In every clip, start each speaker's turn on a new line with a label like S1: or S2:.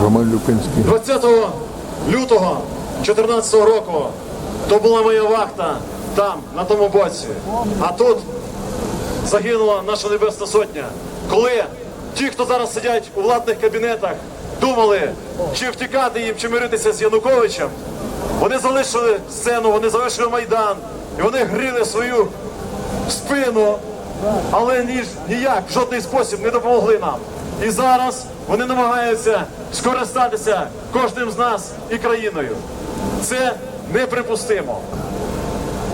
S1: Роман Люпинський.
S2: 20 лютого 2014 року то була моя вахта там, на тому боці. А тут загинула наша Небесна Сотня. Коли ті, хто зараз сидять у владних кабінетах, думали, чи втікати їм, чи миритися з Януковичем, вони залишили сцену, вони залишили Майдан, і вони гріли свою спину, але ні, ніяк, в жодний спосіб не допомогли нам. І зараз вони намагаються скористатися кожним з нас і країною. Це неприпустимо.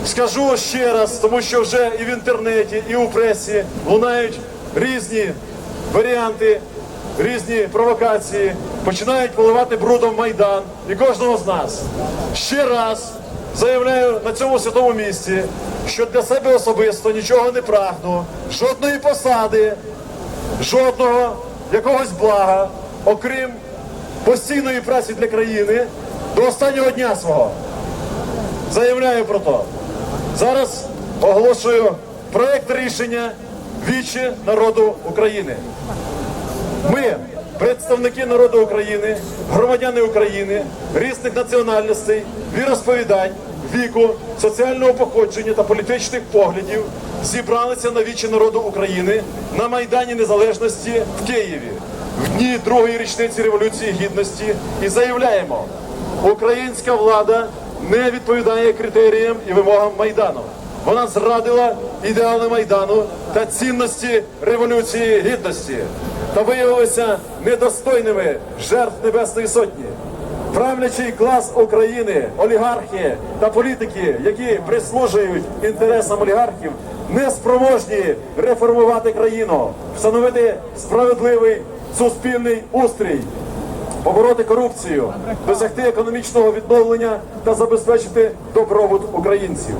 S2: Скажу ще раз, тому що вже і в інтернеті, і у пресі лунають різні варіанти, різні провокації, починають поливати брудом Майдан і кожного з нас. Ще раз заявляю на цьому святому місці, що для себе особисто нічого не прагну, жодної посади, жодного якогось блага, окрім постійної праці для країни до останнього дня свого. Заявляю про то. Зараз оголошую проект рішення вічі народу України. Ми, представники народу України, громадяни України, різних національностей, віросповідань, віку, соціального походження та політичних поглядів, зібралися на вічі народу України на Майдані Незалежності в Києві в дні другої річниці Революції Гідності і заявляємо, українська влада не відповідає критеріям і вимогам Майдану. Вона зрадила ідеали Майдану та цінності Революції Гідності та виявилися недостойними жертв Небесної Сотні. Правлячий клас України, олігархи та політики, які прислужують інтересам олігархів, не спроможні реформувати країну, встановити справедливий суспільний устрій, побороти корупцію, досягти економічного відновлення та забезпечити добробут українців.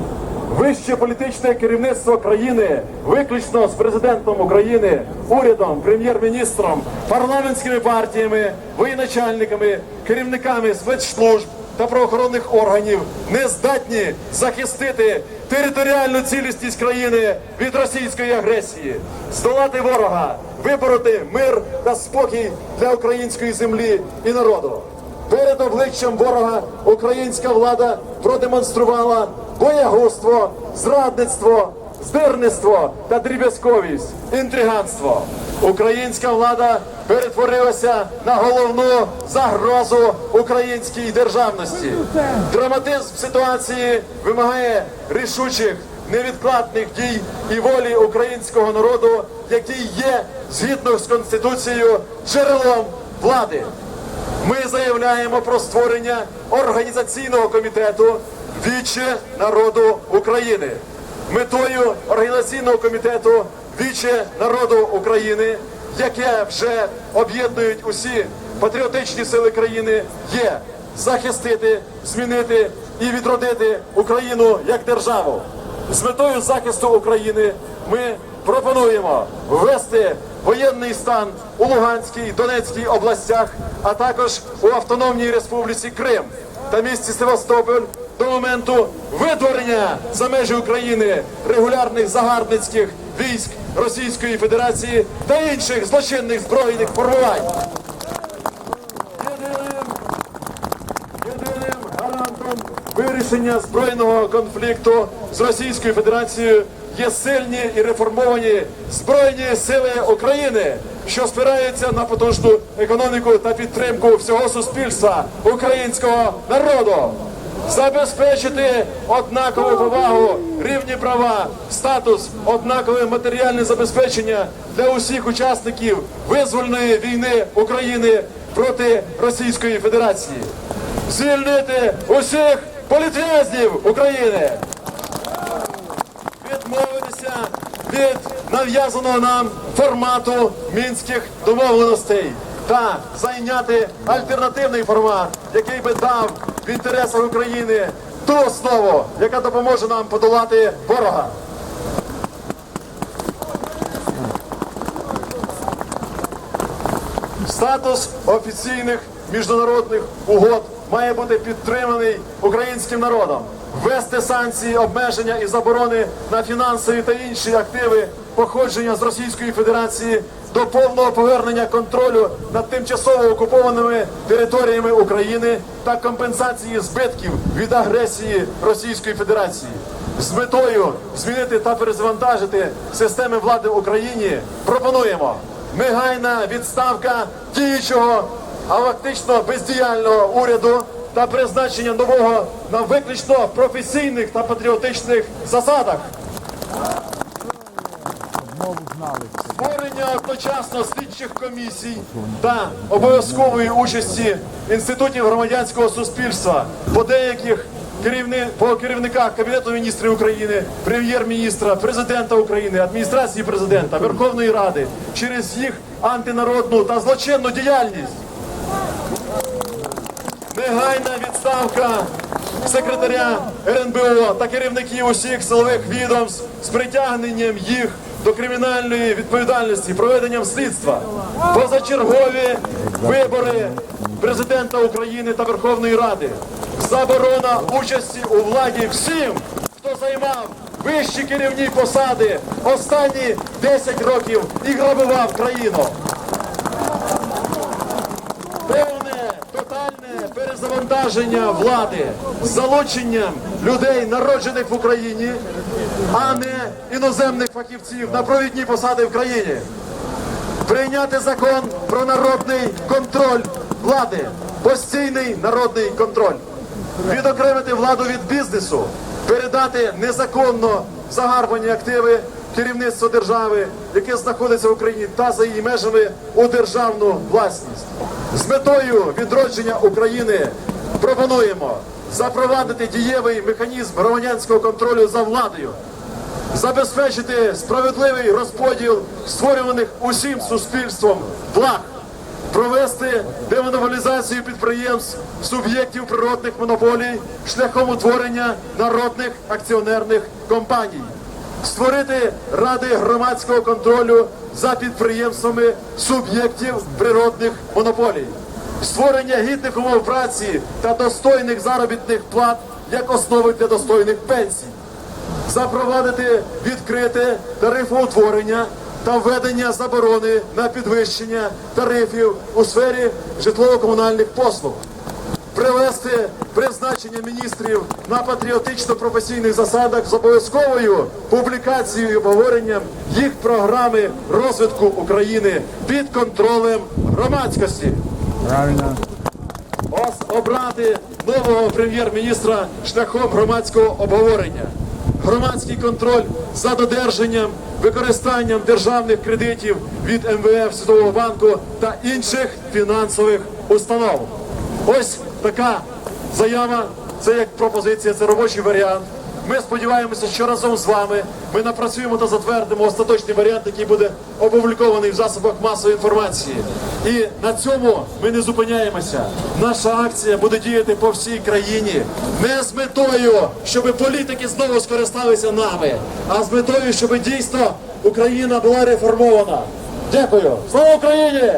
S2: Вище політичне керівництво країни, виключно з президентом України, урядом, прем'єр-міністром, парламентськими партіями, воєначальниками, керівниками спецслужб та правоохоронних органів не здатні захистити територіальну цілісність країни від російської агресії, здолати ворога, вибороти мир та спокій для української землі і народу. Перед обличчям ворога українська влада продемонструвала боягузтво, зрадництво, здирництво та дріб'язковість, інтриганство. Українська влада перетворилася на головну загрозу українській державності. Драматизм ситуації вимагає рішучих невідкладних дій і волі українського народу, який є згідно з конституцією джерелом влади. Ми заявляємо про створення організаційного комітету Віче народу України. Метою організаційного комітету Віче народу України, яке вже об'єднують усі патріотичні сили країни, є захистити, змінити і відродити Україну як державу. З метою захисту України ми пропонуємо ввести воєнний стан у Луганській, Донецькій областях, а також у Автономній Республіці Крим та місті Севастополь до моменту видворення за межі України регулярних загарбницьких військ Російської Федерації та інших злочинних збройних формувань. Єдиним Єдиним гарантом вирішення збройного конфлікту з Російською Федерацією є сильні і реформовані збройні сили України, що спираються на потужну економіку та підтримку всього суспільства українського народу. Забезпечити однакову повагу, рівні права, статус, однакове матеріальне забезпечення для усіх учасників визвольної війни України проти Російської Федерації. Звільнити усіх політв'язнів України, відмовитися від нав'язаного нам формату мінських домовленостей та зайняти альтернативний формат, який би дав в інтересах України ту основу, яка допоможе нам подолати ворога. Статус офіційних міжнародних угод має бути підтриманий українським народом. Ввести санкції, обмеження і заборони на фінансові та інші активи походження з Російської Федерації до повного повернення контролю над тимчасово окупованими територіями України та компенсації збитків від агресії Російської Федерації. З метою змінити та перезавантажити системи влади в Україні пропонуємо негайна відставка діючого, а фактично бездіяльного уряду та призначення нового на виключно професійних та патріотичних засадах. Створення одночасно слідчих комісій та обов'язкової участі інститутів громадянського суспільства по деяких керівни... по керівниках Кабінету міністрів України, прем'єр-міністра, президента України, адміністрації президента, Верховної Ради через їх антинародну та злочинну діяльність. Негайна відставка секретаря РНБО та керівників усіх силових відомств з притягненням їх до кримінальної відповідальності, проведенням слідства, позачергові вибори президента України та Верховної Ради, заборона участі у владі всім, хто займав вищі керівні посади останні 10 років і грабував країну. Перезавантаження влади з залученням людей, народжених в Україні, а не іноземних фахівців на провідні посади в країні. Прийняти закон про народний контроль влади, постійний народний контроль, відокремити владу від бізнесу, передати незаконно загарбані активи керівництва держави, яке знаходиться в Україні та за її межами у державну власність. З метою відродження України пропонуємо запровадити дієвий механізм громадянського контролю за владою, забезпечити справедливий розподіл створюваних усім суспільством благ, провести демонополізацію підприємств, суб'єктів природних монополій шляхом утворення народних акціонерних компаній, створити ради громадського контролю за підприємствами суб'єктів природних монополій, створення гідних умов праці та достойних заробітних плат як основи для достойних пенсій. Запровадити відкрите тарифоутворення та введення заборони на підвищення тарифів у сфері житлово-комунальних послуг, привести призначення міністрів на патріотично-професійних засадах з обов'язковою публікацією і обговоренням їх програми розвитку України під контролем громадськості.
S1: Правильно.
S2: Ос- обрати нового прем'єр-міністра шляхом громадського обговорення. Громадський контроль за додержанням, використанням державних кредитів від МВФ Світового банку та інших фінансових установ. Ось така заява. Це як пропозиція, це робочий варіант. Ми сподіваємося, що разом з вами ми напрацюємо та затвердимо остаточний варіант, який буде опублікований в засобах масової інформації. І на цьому ми не зупиняємося. Наша акція буде діяти по всій країні не з метою, щоб політики знову скористалися нами, а з метою, щоб дійсно Україна була реформована. Дякую. Слава Україні!